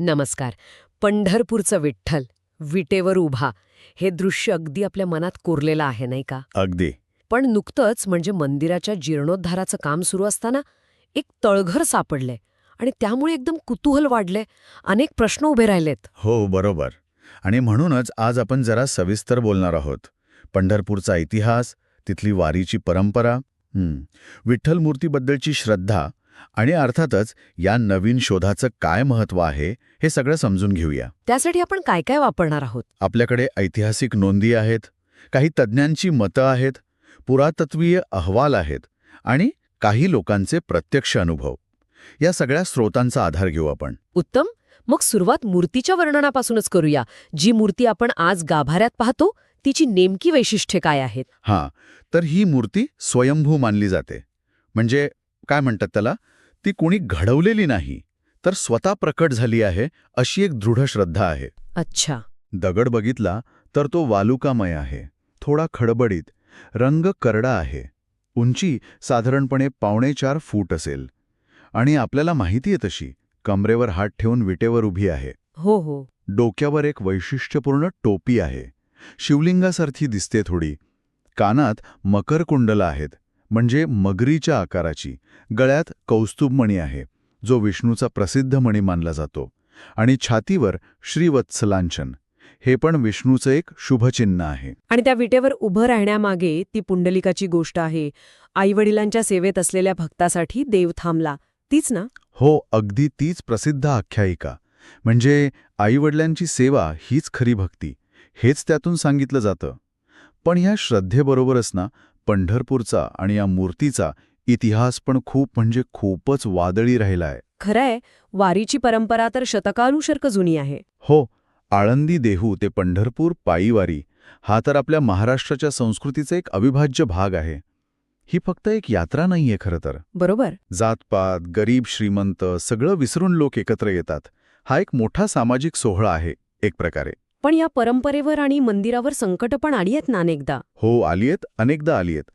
नमस्कार. पंढरपूरचं विठ्ठल विटेवर उभा हे दृश्य अगदी आपल्या मनात कोरलेलं आहे नाही का? अगदी. पण नुकतंच म्हणजे मंदिराच्या जीर्णोद्धाराचं काम सुरू असताना एक तळघर सापडलंय आणि त्यामुळे एकदम कुतूहल वाढलंय. अनेक प्रश्न उभे राहिलेत. हो बरोबर. आणि म्हणूनच आज आपण जरा सविस्तर बोलणार आहोत. पंढरपूरचा इतिहास तिथली वारीची परंपरा विठ्ठल मूर्तीबद्दलची श्रद्धा आणि अर्थातच या नवीन शोधाचं काय महत्त्व आहे हे सगळं समजून घेऊया. त्यासाठी आपण काय काय वापरणार आहोत? आपल्याकडे ऐतिहासिक नोंदी आहेत काही तज्ज्ञांची मतं आहेत पुरातत्वीय अहवाल आहेत आणि काही लोकांचे प्रत्यक्ष अनुभव. या सगळ्या स्रोतांचा आधार घेऊ आपण. उत्तम. मग सुरुवात मूर्तीच्या वर्णनापासूनच करूया. जी मूर्ती आपण आज गाभाऱ्यात पाहतो तिची नेमकी वैशिष्ट्ये काय आहेत? हां. तर ही मूर्ती स्वयंभू मानली जाते. म्हणजे काय म्हणतात त्याला? ती कोणी घडवलेली नाही तर स्वतः प्रकट झाली आहे अशी एक दृढ श्रद्धा आहे. अच्छा. दगड बघितला तर तो वालुकामय आहे थोडा खडबडीत रंग करडा आहे उंची साधारणपणे पावणे चार फूट असेल. आणि आपल्याला माहिती आहे तशी कमरेवर हात ठेवून विटेवर उभी आहे. हो हो. डोक्यावर एक वैशिष्ट्यपूर्ण टोपी आहे. शिवलिंगासारखी दिसते थोडी. कानात मकरकुंडलं आहेत. म्हणजे मगरीच्या आकाराची गळ्यात कौस्तुभमणी आहे जो विष्णूचा प्रसिद्ध मणी मानला जातो आणि छातीवर श्रीवत्सलांचन हे पण विष्णूचं एक शुभचिन्ह आहे. आणि त्या विटेवर उभं राहण्यामागे ती पुंडलिकाची गोष्ट आहे. आईवडिलांच्या सेवेत असलेल्या भक्तासाठी देव थांबला. तीच ना? हो अगदी तीच प्रसिद्ध आख्यायिका. म्हणजे आईवडिलांची सेवा हीच खरी भक्ती हेच त्यातून सांगितलं जातं. पण ह्या श्रद्धेबरोबरच ना पंढरपूरचा आणि या मूर्तीचा इतिहास पण खूप म्हणजे खूपच वादळी राहिला आहे खरंय वारीची परंपरा तर शतकानुशर्क जुनी आहे. हो आळंदी देहू ते पंढरपूर पायीवारी हा तर आपल्या महाराष्ट्राच्या संस्कृतीचा एक अविभाज्य भाग आहे. ही फक्त एक यात्रा नाहीये खरं तर. बरोबर. जातपात गरीब श्रीमंत सगळं विसरून लोक एकत्र येतात. हा एक मोठा सामाजिक सोहळा आहे एक प्रकारे. पण या परंपरेवर आणि मंदिरावर संकट पण आली आहेत ना अनेकदा? हो आलीयत अनेकदा आलीयत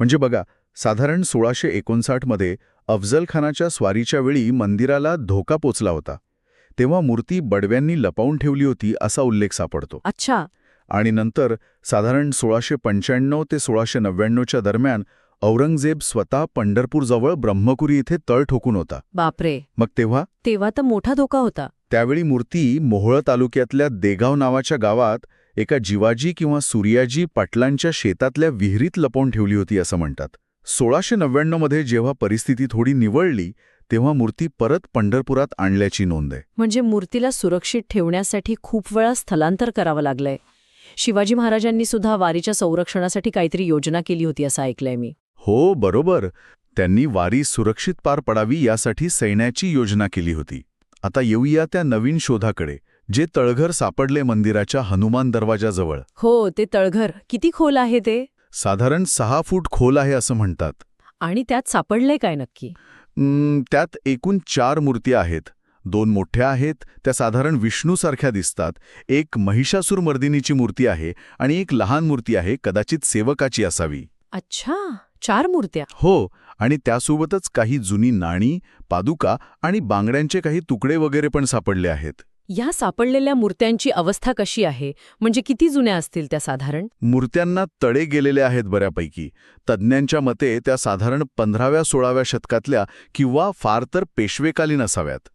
म्हणजे बघा साधारण सोळाशे एकोणसाठमध्ये अफजल खानाच्या स्वारीच्या वेळी मंदिराला धोका पोचला होता. तेव्हा मूर्ती बडव्यांनी लपावून ठेवली होती असा उल्लेख सापडतो. अच्छा. आणि नंतर साधारण सोळाशे पंच्याण्णव ते सोळाशे नव्याण्णवच्या दरम्यान औरंगजेब स्वतः पंढरपूरजवळ ब्रह्मकुरी इथे तळ ठोकून होता. बापरे. मग तेव्हा? तेव्हा तर मोठा धोका होता. त्यावेळी मूर्ती मोहोळ तालुक्यातल्या देगाव नावाच्या गावात एका जिवाजी किंवा सूर्याजी पाटलांच्या शेतातल्या विहिरीत लपवून ठेवली होती असं म्हणतात. सोळाशे नव्याण्णवमध्ये जेव्हा परिस्थिती थोडी निवळली तेव्हा मूर्ती परत पंढरपुरात आणल्याची नोंद आहे. म्हणजे मूर्तीला सुरक्षित ठेवण्यासाठी खूप वेळा स्थलांतर करावं लागलंय. शिवाजी महाराजांनी सुद्धा वारीच्या संरक्षणासाठी काहीतरी योजना केली होती असं ऐकलंय मी. हो बरोबर. त्यांनी वारी सुरक्षित पार पडावी यासाठी सैन्याची योजना केली होती. आता येऊया त्या नवीन शोधाकडे जे तळघर सापडले मंदिराच्या हनुमान दरवाजाजवळ. हो ते तळघर. किती खोल आहे ते? साधारण सहा फूट खोल आहे असं म्हणतात. आणि त्यात सापडलंय काय नक्की? त्यात एकूण चार मूर्ती आहेत. दोन मोठ्या आहेत त्या साधारण विष्णूसारख्या दिसतात. एक महिषासूर मर्दिनीची मूर्ती आहे आणि एक लहान मूर्ती आहे कदाचित सेवकाची असावी. अच्छा. चार मूर्त्या. हो आणि त्यासोबतच काही जुनी नाणी पादुका आणि बांगड्यांचे काही तुकडे वगैरे पण सापडले आहेत. या सापडलेल्या मूर्त्यांची अवस्था कशी आहे? म्हणजे किती जुन्या असतील त्या साधारण? मूर्त्यांना तडे गेलेले आहेत बऱ्यापैकी. तज्ज्ञांच्या मते त्या साधारण पंधराव्या सोळाव्या शतकातल्या किंवा फार तर पेशवेकालीन असाव्यात.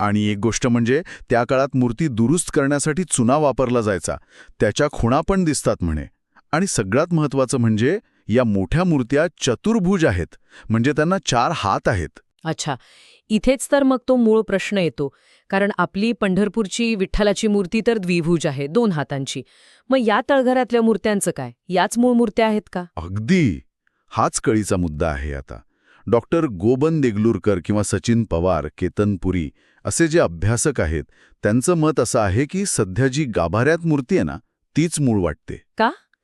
आणि एक गोष्ट म्हणजे त्या काळात मूर्ती दुरुस्त करण्यासाठी चुना वापरला जायचा. त्याच्या खुणा पण दिसतात म्हणे. आणि सगळ्यात महत्वाचं म्हणजे या मोठ्या मूर्त्या चतुर्भुज आहेत. म्हणजे त्यांना चार हात आहेत. अच्छा. इथेच तर मग तो मूळ प्रश्न येतो. कारण आपली पंढरपूरची विठ्ठलाची मूर्ती तर द्विभुज आहे दोन हातांची. मग या तळघरातल्या मूर्त्यांचं काय? याच मूळ मूर्त्या आहेत का? अगदी. हाच कळीचा मुद्दा आहे आता. डॉक्टर गोबन देगलूरकर किंवा सचिन पवार केतन पुरी असे जे अभ्यासक आहेत त्यांचं मत असं आहे की सध्या जी गाभाऱ्यात मूर्ती आहे ना तीच मूळ वाटते.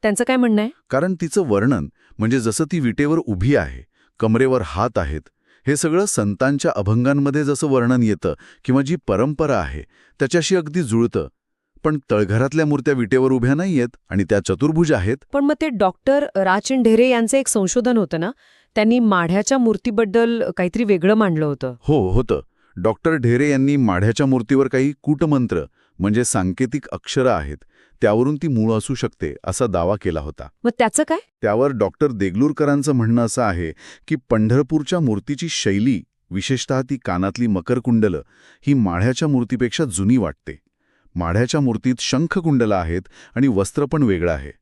त्यांचं काय म्हणणं आहे? कारण तिचं वर्णन म्हणजे जसं ती विटेवर उभी आहे कमरेवर हात आहेत हे सगळं संतांच्या अभंगांमध्ये जसं वर्णन येतं किंवा जी परंपरा आहे त्याच्याशी अगदी जुळतं. पण तळघरातल्या मूर्त्या विटेवर उभ्या नाहीयेत आणि त्या चतुर्भुज आहेत. पण मग ते डॉक्टर राचन ढेरे यांचं एक संशोधन होतं ना? त्यांनी माढ्याच्या मूर्तीबद्दल काहीतरी वेगळं मांडलं होतं. हो होतं. डॉक्टर ढेरे यांनी माढ्याच्या मूर्तीवर काही कूटमंत्र म्हणजे सांकेतिक अक्षरं आहेत त्यावरून ती मूळ असू शकते असा दावा केला होता. मग त्याचं काय? त्यावर डॉक्टर देगलूरकरांचं म्हणणं असं आहे की पंढरपूरच्या मूर्तीची शैली विशेषतः ती कानातली मकरकुंडलं ही माढ्याच्या मूर्तीपेक्षा जुनी वाटते. माढ्याच्या मूर्तीत शंखकुंडलं आहेत आणि वस्त्र पण वेगळं आहे.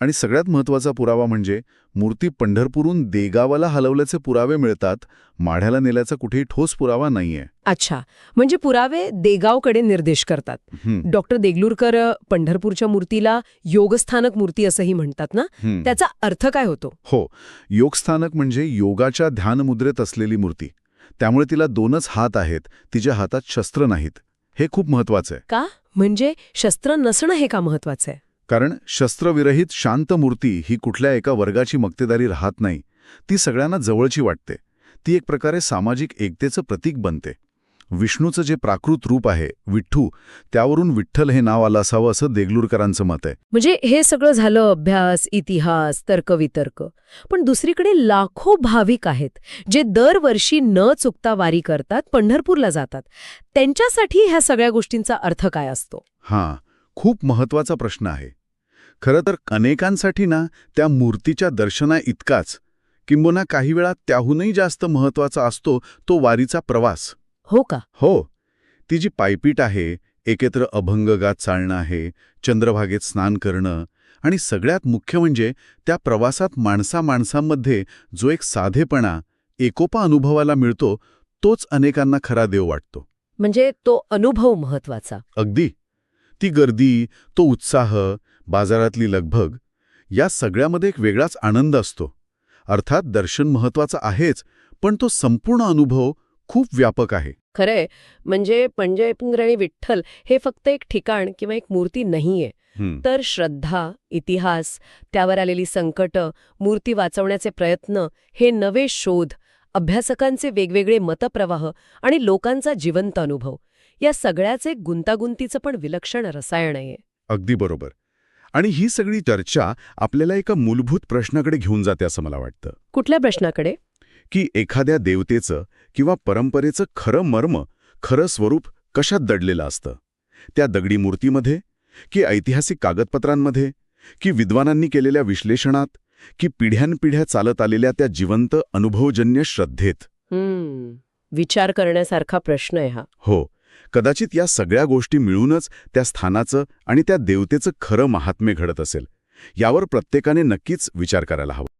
आणि सगळ्यात महत्त्वाचा पुरावा म्हणजे मूर्ती पंढरपूरहून देगावाला हलवल्याचे पुरावे मिळतात माढ्याला नेल्याचा कुठेही ठोस पुरावा नाहीये. अच्छा म्हणजे पुरावे देगावकडे निर्देश करतात. डॉक्टर देगलूरकर पंढरपूरच्या मूर्तीला योगस्थानक मूर्ती असंही म्हणतात ना. त्याचा अर्थ काय होतो? हो योगस्थानक म्हणजे योगाच्या ध्यानमुद्रेत असलेली मूर्ती. त्यामुळे तिला दोनच हात आहेत तिच्या हातात शस्त्र नाहीत. हे खूप महत्वाचं आहे. का? म्हणजे शस्त्र नसणं हे का महत्वाचं आहे? कारण शस्त्रविरहित शांत मूर्ती ही कुठल्या एका वर्गाची मक्तेदारी राहत नाही ती सगळ्यांना जवळची वाटते. ती एक प्रकारे सामाजिक एकतेचं प्रतीक बनते. विष्णूचं जे प्राकृत रूप आहे विठ्ठू त्यावरून विठ्ठल हे नाव आलं असावं असं देगलूरकरांचं मत आहे. म्हणजे हे सगळं झालं अभ्यास इतिहास तर्कवितर्क पण दुसरीकडे लाखो भाविक आहेत जे दरवर्षी न चुकता वारी करतात पंढरपूरला जातात. त्यांच्यासाठी ह्या सगळ्या गोष्टींचा अर्थ काय असतो? हां खूप महत्त्वाचा प्रश्न आहे. खरं तर अनेकांसाठी ना त्या मूर्तीच्या दर्शना इतकाच. किंबहुना काही वेळा त्याहूनही जास्त महत्त्वाचा असतो तो वारीचा प्रवास. हो का? हो. ती जी पायपीट आहे एकत्र अभंगगात चालणं आहे चंद्रभागेत स्नान करणं आणि सगळ्यात मुख्य म्हणजे त्या प्रवासात माणसा माणसांमध्ये जो एक साधेपणा एकोपा अनुभवाला मिळतो तोच अनेकांना खरा देव वाटतो. म्हणजे तो अनुभव महत्त्वाचा अगदी. ती गर्दी तो उत्साह बाजारातली लगभग या सगळ्यामध्ये एक वेगळाच आनंद असतो. अर्थात दर्शन महत्वाचं आहेच पण तो संपूर्ण अनुभव खूप व्यापक आहे. खरंय. म्हणजे पंजयपुंगर आणि विठ्ठल हे फक्त एक ठिकाण किंवा एक मूर्ती नाहीये. तर श्रद्धा इतिहास त्यावर आलेली संकट मूर्ती वाचवण्याचे प्रयत्न हे नवे शोध अभ्यासकांचे वेगवेगळे मतप्रवाह आणि लोकांचा जिवंत अनुभव या सगळ्याचे गुंतागुंतीचं पण विलक्षण रसायन आहे. अगदी बरोबर. आणि ही सगळी चर्चा आपल्याला एका मूलभूत प्रश्नाकडे घेऊन जाते असं मला वाटतं. कुठल्या प्रश्नाकडे? की एखाद्या देवतेचं किंवा परंपरेचं खरं मर्म खरं स्वरूप कशात दडलेलं असतं? त्या दगडी मूर्तीमध्ये? की ऐतिहासिक कागदपत्रांमध्ये? की विद्वानांनी केलेल्या विश्लेषणात? की पिढ्यानपिढ्या चालत आलेल्या त्या जिवंत अनुभवजन्य श्रद्धेत? विचार करण्यासारखा प्रश्न आहे हा. हो. कदाचित या सगळ्या गोष्टी मिळूनच त्या स्थानाचं आणि त्या देवतेचं खरं महात्म्य घडत असेल. यावर प्रत्येकाने नक्कीच विचार करायला हवा.